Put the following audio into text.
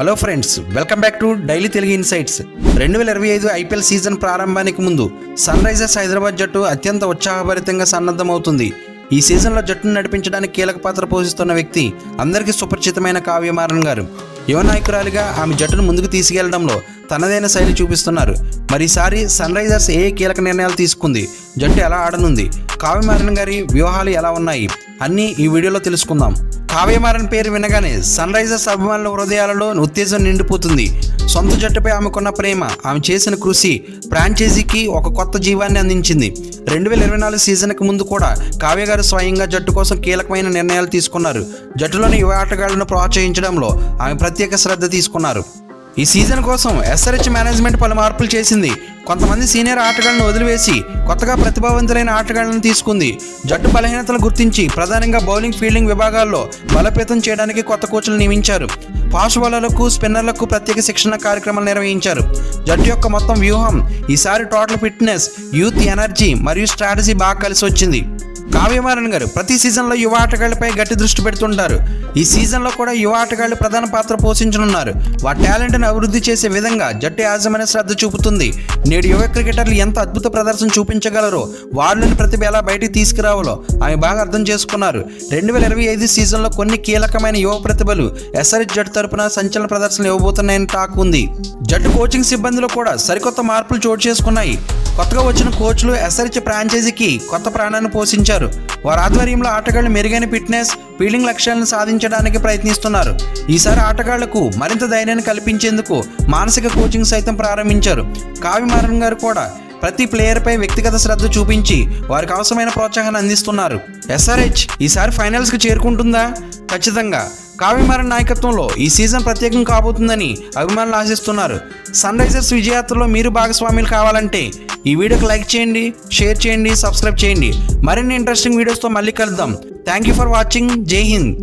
Hello friends welcome back to daily Telugu insights రెండు వేల ఇరవై ఐదు ఐపీఎల్ సీజన్ ప్రారంభానికి ముందు సన్ రైజర్స్ హైదరాబాద్ జట్టు అత్యంత ఉత్సాహభరితంగా సన్నద్ధమవుతుంది. ఈ సీజన్లో జట్టును నడిపించడానికి కీలక పాత్ర పోషిస్తున్న వ్యక్తి అందరికీ సుపరిచితమైన కావ్యమారన్ గారు. యువ నాయకురాలిగా ఆమె జట్టును ముందుకు తీసుకెళ్ళడంలో తనదైన శైలి చూపిస్తున్నారు. మరిసారి సన్ రైజర్స్ ఏ కీలక నిర్ణయాలు తీసుకుంది? జట్టు ఎలా ఆడనుంది? కావ్యమారన్ గారి వ్యూహాలు ఎలా ఉన్నాయి? అన్నీ ఈ వీడియోలో తెలుసుకుందాం. కావ్యమారన్ పేరు వినగానే సన్ రైజర్స్ అభిమానుల హృదయాలలో ఉత్తేజం నిండిపోతుంది. సొంత జట్టుపై ఆమెకున్న ప్రేమ ఆమె చేసిన కృషి ఫ్రాంచైజీకి ఒక కొత్త జీవాన్ని అందించింది. రెండు వేల ఇరవై నాలుగు సీజన్కి ముందు కూడా కావ్య గారు స్వయంగా జట్టు కోసం కీలకమైన నిర్ణయాలు తీసుకున్నారు. జట్టులోని యువ ఆటగాళ్ళను ప్రోత్సహించడంలో ఆమె ప్రత్యేక శ్రద్ధ తీసుకున్నారు. ఈ సీజన్ కోసం ఎస్ఆర్హెచ్ మేనేజ్మెంట్ పలు మార్పులు చేసింది. కొంతమంది సీనియర్ ఆటగాళ్ళను వదిలివేసి కొత్తగా ప్రతిభావంతులైన ఆటగాళ్ళను తీసుకుంది. జట్టు బలహీనతలు గుర్తించి ప్రధానంగా బౌలింగ్ ఫీల్డింగ్ విభాగాల్లో బలోపేతం చేయడానికి కొత్త కోచ్లు నియమించారు. ఫాస్ట్ బౌలర్లకు స్పిన్నర్లకు ప్రత్యేక శిక్షణ కార్యక్రమాలు నిర్వహించారు. జట్టు యొక్క మొత్తం వ్యూహం ఈసారి టోటల్ ఫిట్నెస్ యూత్ ఎనర్జీ మరియు స్ట్రాటజీ బాగా కలిసి వచ్చింది. కావ్యమారన్ గారు ప్రతి సీజన్లో యువ ఆటగాళ్ళపై గట్టి దృష్టి పెడుతుంటారు. ఈ సీజన్లో కూడా యువ ఆటగాళ్ళు ప్రధాన పాత్ర పోషించనున్నారు. వారి టాలెంట్ను అభివృద్ధి చేసే విధంగా జట్టు యాజమాన్య శ్రద్ధ చూపుతుంది. నేడు యువ క్రికెటర్లు ఎంత అద్భుత ప్రదర్శన చూపించగలరో వారిలోని ప్రతిభ ఎలా బయటికి తీసుకురావాలో ఆమె బాగా అర్థం చేసుకున్నారు. రెండు వేల ఇరవై ఐదు సీజన్లో కొన్ని కీలకమైన యువ ప్రతిభలు ఎస్ఆర్ఎస్ జట్టు తరపున సంచలన ప్రదర్శనలు ఇవ్వబోతున్నాయని టాక్ ఉంది. జట్టు కోచింగ్ సిబ్బందిలో కూడా సరికొత్త మార్పులు చోటు చేసుకున్నాయి. కొత్తగా వచ్చిన కోచ్లు ఎస్ఆర్హెచ్ ఫ్రాంచైజీకి కొత్త ప్రాణాన్ని పోషించారు. వారి ఆధ్వర్యంలో ఆటగాళ్ళు మెరుగైన ఫిట్నెస్ ఫీల్డింగ్ లక్ష్యాలను సాధించడానికి ప్రయత్నిస్తున్నారు. ఈసారి ఆటగాళ్ళకు మరింత ధైర్యాన్ని కల్పించేందుకు మానసిక కోచింగ్ సైతం ప్రారంభించారు. కావ్యమారన్ గారు కూడా ప్రతి ప్లేయర్పై వ్యక్తిగత శ్రద్ధ చూపించి వారికి అవసరమైన ప్రోత్సాహాన్ని అందిస్తున్నారు. ఎస్ఆర్హెచ్ ఈసారి ఫైనల్స్కి చేరుకుంటుందా? ఖచ్చితంగా. కావ్యమారన్ నాయకత్వంలో ఈ సీజన్ ప్రత్యేకం కాబోతుందని అభిమానులు ఆశిస్తున్నారు. సన్ రైజర్స్ విజయాత్రలో మీరు భాగస్వాములు కావాలంటే ఈ వీడియోకి లైక్ చేయండి షేర్ చేయండి సబ్స్క్రైబ్ చేయండి. మరిన్ని ఇంట్రెస్టింగ్ వీడియోస్తో మళ్ళీ కలుద్దాం. Thank you for watching. Jai Hind.